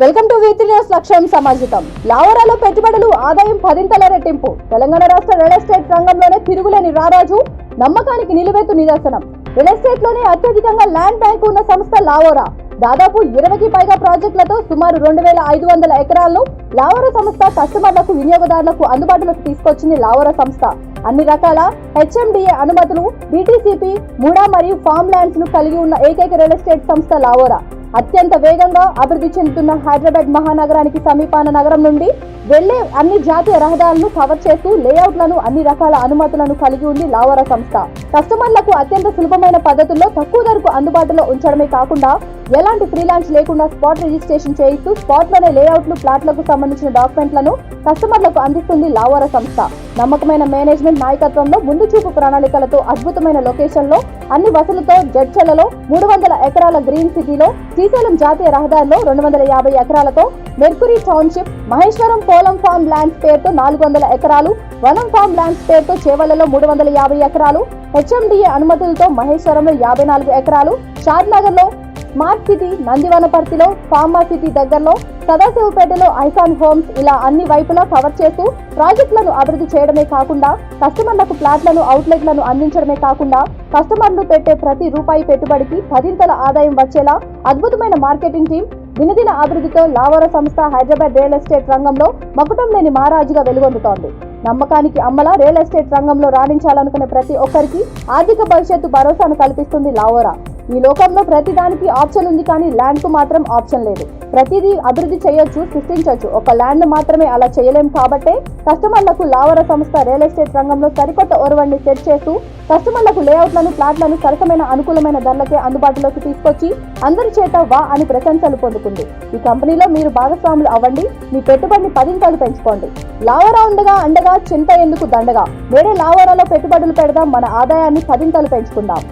Welcome to వీత్రి news లక్ష్యం సమాజితం. లావరాలో పెట్టుబడులు ఆదాయం పదింతల రెట్టింపు. తెలంగాణ రాష్ట్ర రియల్ ఎస్టేట్ రంగంలోనే తిరుగులేని రారాజు నమ్మకానికి నిలువెత్తు నిదర్శనం. రియల్ ఎస్టేట్లోనే అత్యధికంగా ల్యాండ్ బ్యాంక్ ఉన్న సంస్థ లావోరా. దాదాపు ఇరవైకి పైగా ప్రాజెక్టులతో సుమారు రెండు వేల ఐదు వందల ఎకరాలను లావోరా సంస్థ కస్టమర్లకు వినియోగదారులకు అందుబాటులోకి తీసుకొచ్చింది లావోరా సంస్థ. అన్ని రకాల హెచ్ఎండిఏ అనుమతులు బీటీసీపీ ముడా మరియు ఫామ్ ల్యాండ్స్ను కలిగి ఉన్న ఏకైక రియల్ ఎస్టేట్ సంస్థ లావోరా. అత్యంత వేగంగా అభివృద్ధి చెందుతున్న హైదరాబాద్ మహానగరానికి సమీపాన నగరం నుండి వెళ్ళే అన్ని జాతీయ రహదారులను కవర్ చేస్తూ లేఅవుట్లను అన్ని రకాల అనుమతులను కలిగి ఉంది లావరా సంస్థ. కస్టమర్లకు అత్యంత సులభమైన పద్ధతుల్లో తక్కువ ధరకు అందుబాటులో ఉంచడమే కాకుండా ఎలాంటి ఫ్రీలాన్స్ లేకుండా స్పాట్ రిజిస్ట్రేషన్ చేయిస్తూ స్పాట్లోనే లేఅవుట్లు ప్లాట్లకు సంబంధించిన డాక్యుమెంట్లను కస్టమర్లకు అందిస్తుంది లావోరా సంస్థ. నమ్మకమైన మేనేజ్మెంట్ నాయకత్వంలో ముందు చూపు ప్రణాళికలతో అద్భుతమైన లొకేషన్లో అన్ని వసతులతో జడ్చలలో మూడు వందల ఎకరాల గ్రీన్ సిటీలో శ్రీశైలం జాతీయ రహదారిలో రెండు వందల యాభై ఎకరాలతో మెర్కురీ టౌన్షిప్ మహేశ్వరం పోలం ఫార్మ్ ల్యాండ్స్ పేరుతో నాలుగు వందల ఎకరాలు వనం ఫార్మ్ ల్యాండ్స్ పేరుతో చేవలలో మూడు వందల యాభై ఎకరాలు హెచ్ఎండిఏ అనుమతులతో మహేశ్వరంలో యాభై నాలుగు ఎకరాలు షాద్నగర్లో స్మార్ట్ సిటీ నందివనపర్తిలో ఫార్మా సిటీ దగ్గరలో సదాశివపేటలో ఐకాన్ హోమ్స్ ఇలా అన్ని వైపులా కవర్ చేస్తూ ప్రాజెక్టులను అభివృద్ధి చేయడమే కాకుండా కస్టమర్లకు ప్లాట్లను అవుట్లెట్లను అందించడమే కాకుండా కస్టమర్లు పెట్టే ప్రతి రూపాయి పెట్టుబడికి పదింతల ఆదాయం వచ్చేలా అద్భుతమైన మార్కెటింగ్ టీం దినదిన అభివృద్ధితో లావర సంస్థ హైదరాబాద్ రియల్ ఎస్టేట్ రంగంలో మకుటం లేని మహారాజుగా వెలుగొందుతోంది. నమ్మకానికి అమ్మల రియల్ ఎస్టేట్ రంగంలో రాణించాలనుకునే ప్రతి ఒక్కరికి ఆర్థిక భవిష్యత్తు భరోసాను కల్పిస్తుంది లావోరా. ఈ లోకంలో ప్రతిదానికి ఆప్షన్ ఉంది కానీ ల్యాండ్కు మాత్రం ఆప్షన్ లేదు. ప్రతిదీ అభివృద్ధి చేయొచ్చు సృష్టించవచ్చు ఒక ల్యాండ్ మాత్రమే అలా చేయలేం కాబట్టే కస్టమర్లకు లావర సంస్థ రియల్ ఎస్టేట్ రంగంలో సరికొత్త ఒరవడిని సెట్ చేస్తూ కస్టమర్లకు లేఅవుట్లను ప్లాట్లను సరసమైన అనుకూలమైన ధరలకే అందుబాటులోకి తీసుకొచ్చి అందరి చేత వా అని ప్రశంసలు పొందుకుంది. ఈ కంపెనీలో మీరు భాగస్వాములు అవ్వండి మీ పెట్టుబడిని పదింతలు పెంచుకోండి. లావరా ఉండగా అండగా చింత ఎందుకు దండగా? వేరే లావరాలో పెట్టుబడులు పెడదాం మన ఆదాయాన్ని పదింతలు పెంచుకుందాం.